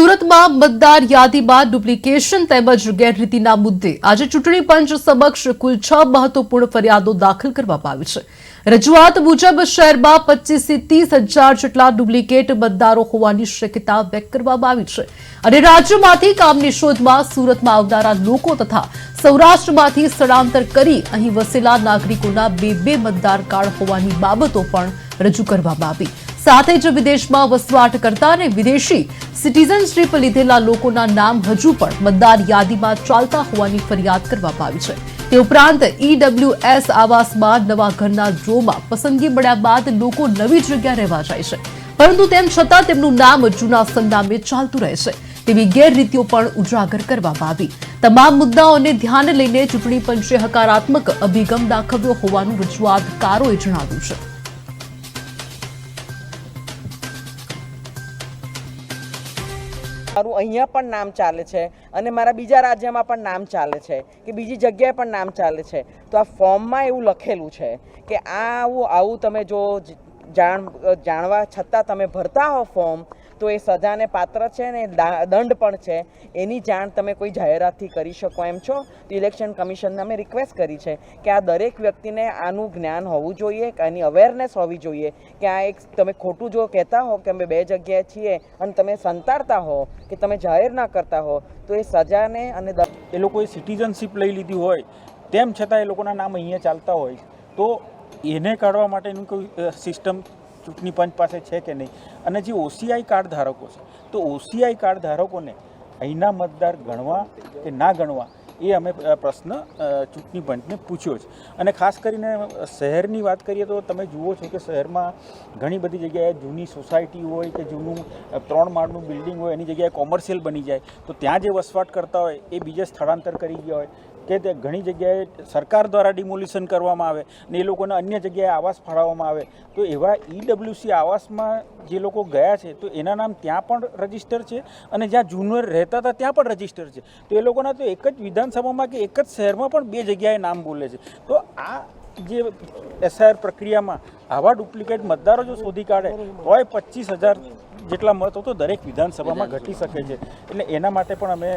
સુરતમાં મતદાર યાદીમાં ડુપ્લિકેશન તેમજ ગેરરીતિના મુદ્દે આજે ચૂંટણી પંચ સમક્ષ કુલ છ મહત્વપૂર્ણ ફરિયાદો દાખલ કરવામાં આવી છે. રજૂઆત મુજબ શહેરમાં પચીસથી ત્રીસ હજાર જેટલા ડુપ્લિકેટ મતદારો હોવાની શક્યતા વ્યક્ત કરવામાં આવી છે અને રાજ્યમાંથી કામની શોધમાં સુરતમાં આવનારા લોકો તથા સૌરાષ્ટ્રમાંથી સ્થળાંતર કરી અહીં વસેલા નાગરિકોના બે બે મતદાર કાર્ડ હોવાની બાબતો પણ રજૂ કરવામાં આવી. સાથે જ વિદેશમાં વસવાટ કરતા અને વિદેશી સિટીઝનશીપ લીધેલા લોકોના નામ હજુ પણ મતદાર યાદીમાં ચાલતા હોવાની ફરિયાદ કરવામાં આવી છે. તે ઉપરાંત ઈડબ્લ્યુએસ આવાસમાં નવા ઘરના ડ્રોમાં પસંદગી મળ્યા બાદ લોકો નવી જગ્યા રહેવા જાય છે. પરંતુ તેમ છતાં તેમનું નામ જૂના સંનામે ચાલતું રહે છે. તેવી ગેરરીતિઓ પણ ઉજાગર કરવામાં આવી. તમામ મુદ્દાઓને ધ્યાને લઈને ચૂંટણી પંચે હકારાત્મક અભિગમ દાખવ્યો હોવાનું રજૂઆતકારોએ જણાવ્યું છે. મારું અહીંયા પણ નામ ચાલે છે અને મારા બીજા રાજ્યમાં પણ નામ ચાલે છે કે બીજી જગ્યાએ પણ નામ ચાલે છે. તો આ ફોર્મમાં એવું લખેલું છે કે આવું આવું તમે જ- જાણ જાણવા છતાં તમે ભરતા હો ફોર્મ, તો એ સજાને પાત્ર છે ને દંડ પણ છે. એની જાણ તમે કોઈ જાહેરાતથી કરી શકો એમ છો? તો ઇલેક્શન કમિશનને અમે રિક્વેસ્ટ કરી છે કે આ દરેક વ્યક્તિને આનું જ્ઞાન હોવું જોઈએ, કે આની અવેરનેસ હોવી જોઈએ, કે આ એક તમે ખોટું જો કહેતા હો કે અમે બે જગ્યાએ છીએ અને તમે સંતાડતા હો કે તમે જાહેર ના કરતા હો, તો એ સજાને અને એ લોકોએ સિટીઝનશીપ લઈ લીધી હોય. તેમ છતાં એ લોકોના નામ અહીંયા ચાલતા હોય. તો એને કાઢવા માટેનું કોઈ સિસ્ટમ ચૂંટણી પંચ પાસે છે કે નહીં? અને જે ઓસીઆઈ કાર્ડ ધારકો છે, તો ઓસીઆઈ કાર્ડ ધારકોને અહીંના મતદાર ગણવા કે ના ગણવા એ અમે પ્રશ્ન ચૂંટણી પંચને પૂછ્યો છે. અને ખાસ કરીને શહેરની વાત કરીએ તો તમે જુઓ છો કે શહેરમાં ઘણી બધી જગ્યાએ જૂની સોસાયટી હોય કે જૂનું ત્રણ માળનું બિલ્ડિંગ હોય, એની જગ્યાએ કોમર્શિયલ બની જાય, તો ત્યાં જે વસવાટ કરતા હોય, એ બીજે સ્થળાંતર કરી ગયા હોય. કે તે ઘણી જગ્યાએ સરકાર દ્વારા ડિમોલિશન કરવામાં આવે ને એ લોકોને અન્ય જગ્યાએ આવાસ ફાળવવામાં આવે. તો એવા ઈડબ્લ્યુસી આવાસમાં જે લોકો ગયા છે તો એના નામ ત્યાં પણ રજિસ્ટર છે અને જ્યાં જુનિયર રહેતા હતા ત્યાં પણ રજિસ્ટર છે. તો એ લોકોના તો એક જ વિધાનસભામાં કે એક જ શહેરમાં પણ બે જગ્યાએ નામ બોલે છે. તો આ જે એસઆઈઆર પ્રક્રિયામાં આવા ડુપ્લિકેટ મતદારો જો શોધી કાઢે તોય પચીસ હજાર જેટલા મતો તો દરેક વિધાનસભામાં ઘટી શકે છે. એટલે એના માટે પણ અમે